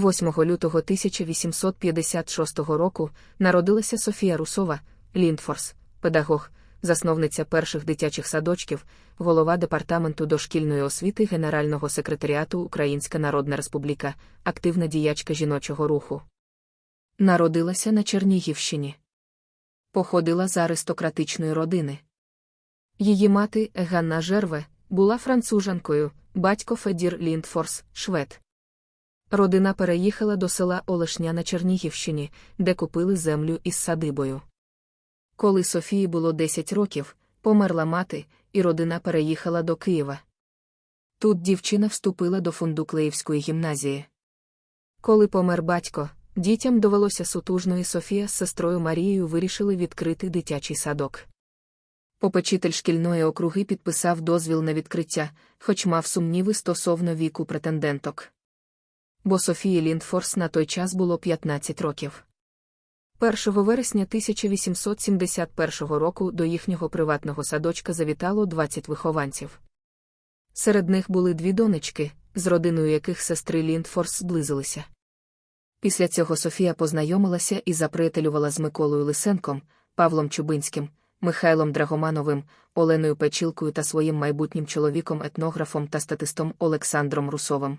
8 лютого 1856 року народилася Софія Русова, Ліндфорс, педагог, засновниця перших дитячих садочків, голова департаменту дошкільної освіти Генерального секретаріату Українська Народна Республіка, активна діячка жіночого руху. Народилася на Чернігівщині. Походила з аристократичної родини. Її мати Ганна Жерве була францужанкою, батько Федір Ліндфорс, швед. Родина переїхала до села Олешня на Чернігівщині, де купили землю із садибою. Коли Софії було 10 років, померла мати, і родина переїхала до Києва. Тут дівчина вступила до Фундуклеївської гімназії. Коли помер батько, дітям довелося сутужно і Софія з сестрою Марією вирішили відкрити дитячий садок. Попечитель шкільної округи підписав дозвіл на відкриття, хоч мав сумніви стосовно віку претенденток. Бо Софії Ліндфорс на той час було 15 років. 1 вересня 1871 року до їхнього приватного садочка завітало 20 вихованців. Серед них були дві донечки, з родиною яких сестри Ліндфорс зблизилися. Після цього Софія познайомилася і заприятелювала з Миколою Лисенком, Павлом Чубинським, Михайлом Драгомановим, Оленою Печілкою та своїм майбутнім чоловіком, етнографом та статистом Олександром Русовим.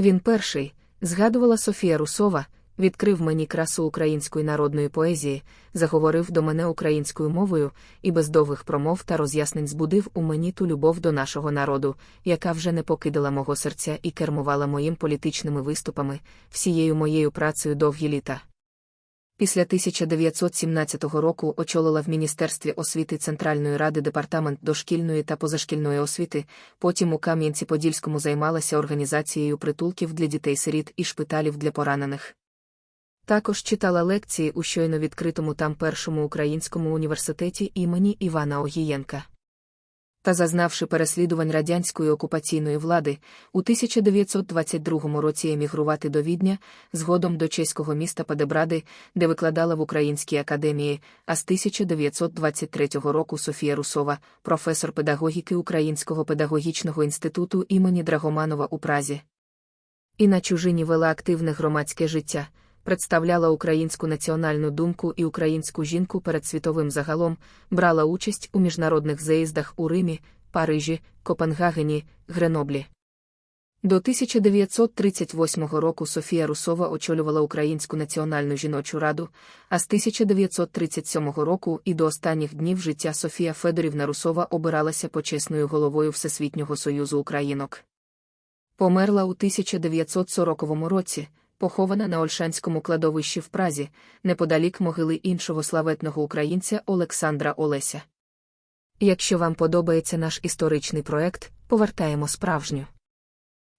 Він перший, згадувала Софія Русова, відкрив мені красу української народної поезії, заговорив до мене українською мовою і без довгих промов та роз'яснень збудив у мені ту любов до нашого народу, яка вже не покидала мого серця і кермувала моїм політичними виступами, всією моєю працею довгі літа. Після 1917 року очолила в Міністерстві освіти Центральної ради департамент дошкільної та позашкільної освіти, потім у Кам'янці-Подільському займалася організацією притулків для дітей-сиріт і шпиталів для поранених. Також читала лекції у щойно відкритому там першому українському університеті імені Івана Огієнка. Та зазнавши переслідувань радянської окупаційної влади, у 1922 році емігрувати до Відня, згодом до чеського міста Падебради, де викладала в Українській академії, а з 1923 року Софія Русова, професор педагогіки Українського педагогічного інституту імені Драгоманова у Празі. І на чужині вела активне громадське життя представляла українську національну думку і українську жінку перед світовим загалом, брала участь у міжнародних заїздах у Римі, Парижі, Копенгагені, Греноблі. До 1938 року Софія Русова очолювала Українську національну жіночу раду, а з 1937 року і до останніх днів життя Софія Федорівна Русова обиралася почесною головою Всесвітнього Союзу Українок. Померла у 1940 році, похована на Ольшанському кладовищі в Празі, неподалік могили іншого славетного українця Олександра Олеся. Якщо вам подобається наш історичний проект, повертаємо справжню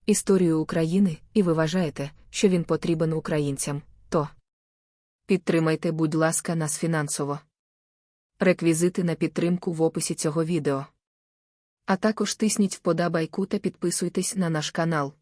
історію України, і ви вважаєте, що він потрібен українцям, то підтримайте, будь ласка, нас фінансово. Реквізити на підтримку в описі цього відео. А також тисніть вподобайку та підписуйтесь на наш канал.